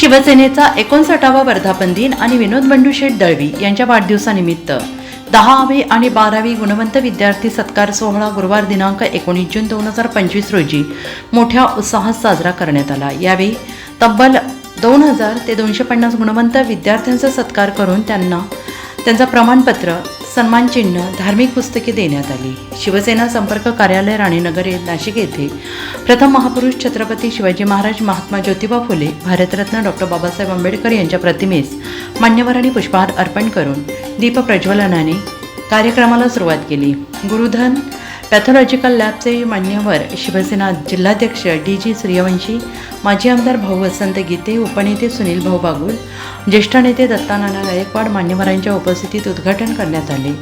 शिवसेनेचा एकोणसाठावा वर्धापन दिन आणि विनोद बंडू शेठ दळवी यांच्या वाढदिवसानिमित्त दहावी आणि बारावी गुणवंत विद्यार्थी सत्कार सोहळा गुरुवार दिनांक एकोणीस जून दोन हजार पंचवीस रोजी मोठ्या उत्साहात साजरा करण्यात आला. यावेळी तब्बल दोन हजार ते दोनशे पन्नास गुणवंत विद्यार्थ्यांचा सत्कार करून त्यांना त्यांचा प्रमाणपत्र सन्मानचिन्ह धार्मिक पुस्तके देण्यात आली. शिवसेना संपर्क कार्यालय राणीनगर नाशिक येथे प्रथम महापुरुष छत्रपती शिवाजी महाराज महात्मा ज्योतिबा फुले भारतरत्न डॉक्टर बाबासाहेब आंबेडकर यांच्या प्रतिमेस मान्यवरांनी पुष्पहार अर्पण करून दीप प्रज्वलनाने कार्यक्रमाला सुरुवात केली. गुरुधन पॅथॉलॉजिकल लॅबचे मान्यवर शिवसेना जिल्हाध्यक्ष डी जी सूर्यवंशी माजी आमदार भाऊ वसंत गीते उपनेते सुनील भाऊ बागुल ज्येष्ठ नेते दत्तानाना गायकवाड मान्यवरांच्या उपस्थितीत उद्घाटन करण्यात आले.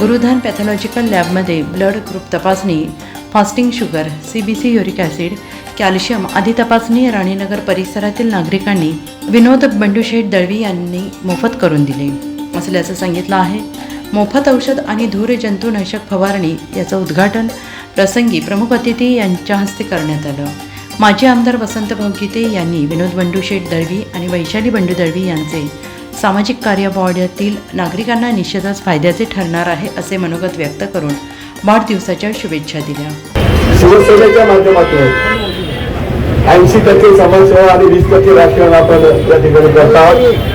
गुरुधन पॅथॉलॉजिकल लॅबमध्ये ब्लड ग्रुप तपासणी fasting sugar C B C uric acid calcium आदी तपासणी राणीनगर परिसरातील नागरिकांनी विनोद बंडूशेठ दळवी यांनी मोफत करून दिले. असल्याचं सांगितलं आहे. मोफत औषध आणि धूर जंतुनाशक फवारणी याचं उद्घाटन प्रसंगी प्रमुख अतिथी यांच्या हस्ते करण्यात आलं. माजी आमदार वसंत भोगीते यांनी विनोद बंडू शेठ दळवी आणि वैशाली बंडू दळवी यांचे सामाजिक कार्य वॉर्डातील नागरिकांना निश्चितच फायद्याचे ठरणार आहे असे मनोगत व्यक्त करून वाढदिवसाच्या शुभेच्छा दिल्या. शिवसेनेच्या माध्यमातून ऐंशी टक्के समाजसेवा आणि वीस टक्के राजकारण आपण या ठिकाणी करत आहोत.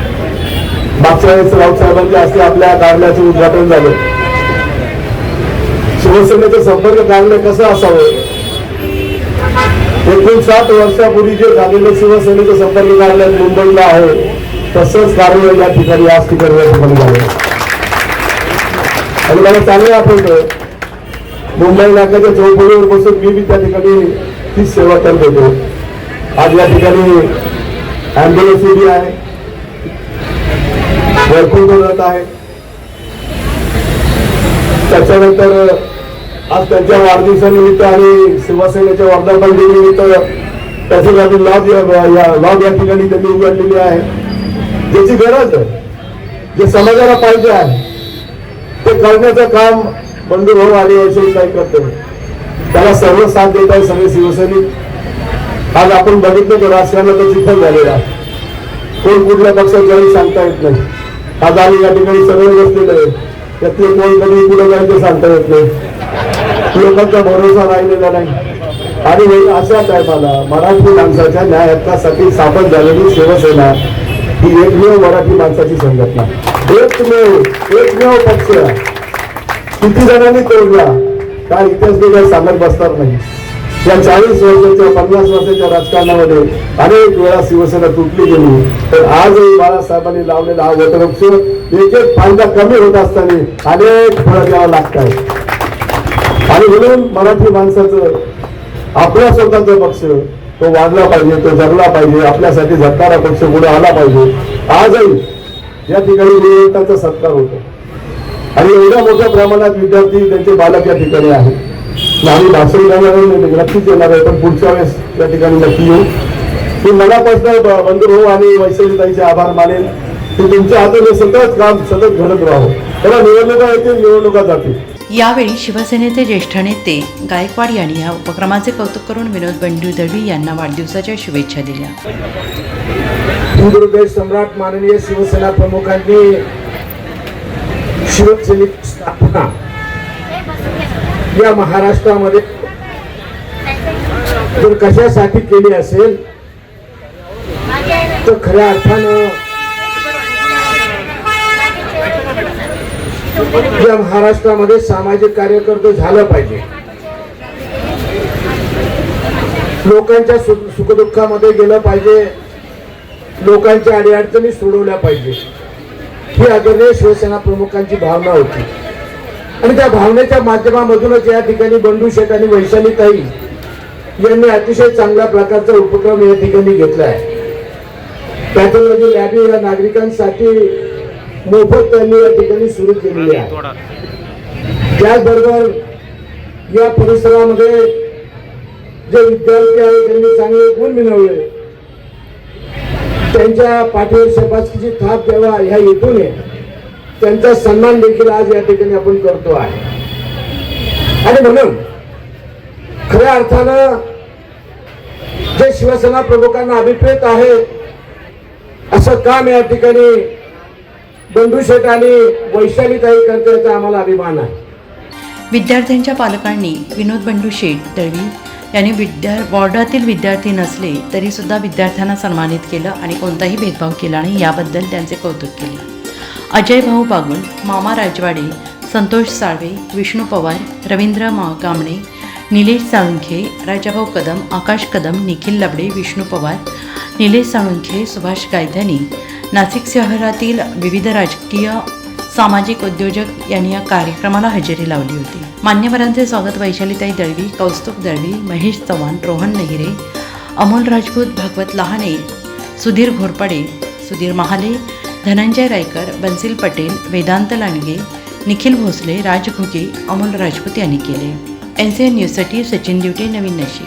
मागच्या वेळेस राऊत साहेबांच्या हस्ते आपल्या कार्यालयाचं उद्घाटन झालं. शिवसेनेचं संपर्क कार्यालय कसं असावं? एकोणसाठ वर्षापूर्वी जे झालेलं शिवसेनेचं संपर्क कार्यालय मुंबईला आहे तसंच कार्यालय या ठिकाणी आज ठिकाणी या ठिकाणी झालं. आणि मला चांगलं आठवतं मुंबई नाक्याच्या चौपडीवर बसून मी बी त्या ठिकाणी तीच सेवा करत होतो. आज या ठिकाणी अँब्युलन्स उभी आहे. भरपूर बोलत आहे त्याच्यानंतर आज त्यांच्या वाढदिवसानिमित्त आणि शिवसेनेच्या वर्धापन दिनानिमित्त त्याच्यासाठी लॉब या लॉब या ठिकाणी त्यांनी उघडलेली आहे. ज्याची गरज आहे जे समाजाला पाहिजे आहे ते करण्याचं काम बंधू भाऊ आणि वैशाली नाही करते. त्याला सर्व साथ देत आहे सगळे शिवसैनिक. आज आपण बघितलं की राजकारणाचं चिखल झालेलं आहे. कोण कुठल्या पक्षात जाऊन सांगता येत नाही. आज आम्ही या ठिकाणी सगळे बसलेलं आहे त्यातले कोण कधी कुठं जायचं सांगता येत नाही. लोकांचा भरोसा राहिलेला नाही. आणि अशा टायमाला मराठी माणसाच्या न्यायासाठी स्थापन झालेली शिवसेना ही एकमेव मराठी माणसाची संघटना. एकमेव एकमेव पक्ष. किती जणांनी तोडला काय इतिहास मी सांगत बसणार नाही. या चाळीस वर्षाच्या पन्नास वर्षाच्या राजकारणामध्ये अनेक वेळा शिवसेना तुटली गेली. तर आजही बाळासाहेबांनी लावलेला हा वटवृक्ष एक एक फायदा कमी होत असताना अनेक फळं द्यावं लागत आहे आणि म्हणून मराठी माणसाचं आपला स्वतःचा पक्ष तो वाढला पाहिजे तो जगला पाहिजे आपल्यासाठी झटणारा पक्ष पुढे आला पाहिजे. आजही या ठिकाणी विरोधकांचा सत्कार होतो. आणि एवढ्या मोठ्या प्रमाणात विद्यार्थी त्यांचे बालक या ठिकाणी आहेत. आम्ही भाषण करणार नक्कीच येणार आहे. पण पुढच्या वेळेस या ठिकाणी नक्की येऊ. मी मनापासून बंधू भाऊ आणि वैशालीताईचे आभार मानेन. की तुमच्या हातून हे सतत काम सतत घडत राहो. त्याला निवडणुका येतील निवडणुका जातील. यावेळी शिवसेनेचे ज्येष्ठ नेते गायकवाड यांनी या उपक्रमाचे कौतुक करून विनोद बंडू दळवी यांना वाढदिवसाच्या शुभेच्छा दिल्या. सम्राट माननीय शिवसेना प्रमुखांनी शिवसेनेची स्थापना या महाराष्ट्रामध्ये जर कशासाठी केली असेल तर खऱ्या अर्थानं या महाराष्ट्रामध्ये सामाजिक कार्यकर्ते झालं पाहिजे. लोकांच्या सुख सुखदुःखामध्ये गेलं पाहिजे. लोकांच्या अडीअडचणी सोडवल्या पाहिजे. ही आदरणीय शिवसेना प्रमुखांची भावना होती. आणि त्या भावनेच्या माध्यमामधूनच या ठिकाणी बंडू शेठ आणि वैशाली ताई यांनी अतिशय चांगल्या प्रकारचा उपक्रम या ठिकाणी घेतला आहे. पॅथॉलॉजी लॅब या नागरिकांसाठी मोफत त्यांनी या ठिकाणी सुरू केलेली आहे. त्याचबरोबर या परिसरामध्ये जे विद्यार्थी आहेत त्यांनी चांगले गुण मिळवले. त्यांच्या पाठीवर शबासकीची थाप द्यावा ह्या हेतूने त्यांचा सन्मान देखील आज या ठिकाणी आपण करतो आहे. आणि म्हणून खऱ्या अर्थानं जे शिवसेना प्रमुखांना अभिप्रेत आहे असं काम या ठिकाणी बंधू शेठ आणि वैशालीताई करते याचा आम्हाला अभिमान आहे. विद्यार्थ्यांच्या पालकांनी विनोद बंडू शेठ दळवी यांनी विद्या वॉर्डातील विद्यार्थी नसले तरी सुद्धा विद्यार्थ्यांना सन्मानित केलं आणि कोणताही भेदभाव केला नाही याबद्दल त्यांचे कौतुक केले. अजय भाऊ बागुल मामा राजवाडे संतोष साळवे विष्णू पवार रवींद्र मा निलेश साळुंखे राजाभाऊ कदम आकाश कदम निखिल लबडे विष्णू पवार निलेश साळुंखे सुभाष गायधनी नाशिक शहरातील विविध राजकीय सामाजिक उद्योजक यांनी या कार्यक्रमाला हजेरी लावली होती. मान्यवरांचे स्वागत वैशालीताई दळवी कौस्तुभ दळवी महेश चव्हाण रोहन नेहरे अमोल राजपूत भागवत लहाने सुधीर घोरपडे सुधीर महाले धनंजय रायकर बन्सिल पटेल वेदांत लांडगे निखिल भोसले राज घुगे अमोल राजपूत यांनी केले. एन सी एन न्यूजसाठी सचिन दिवटे नवीन नाशिक.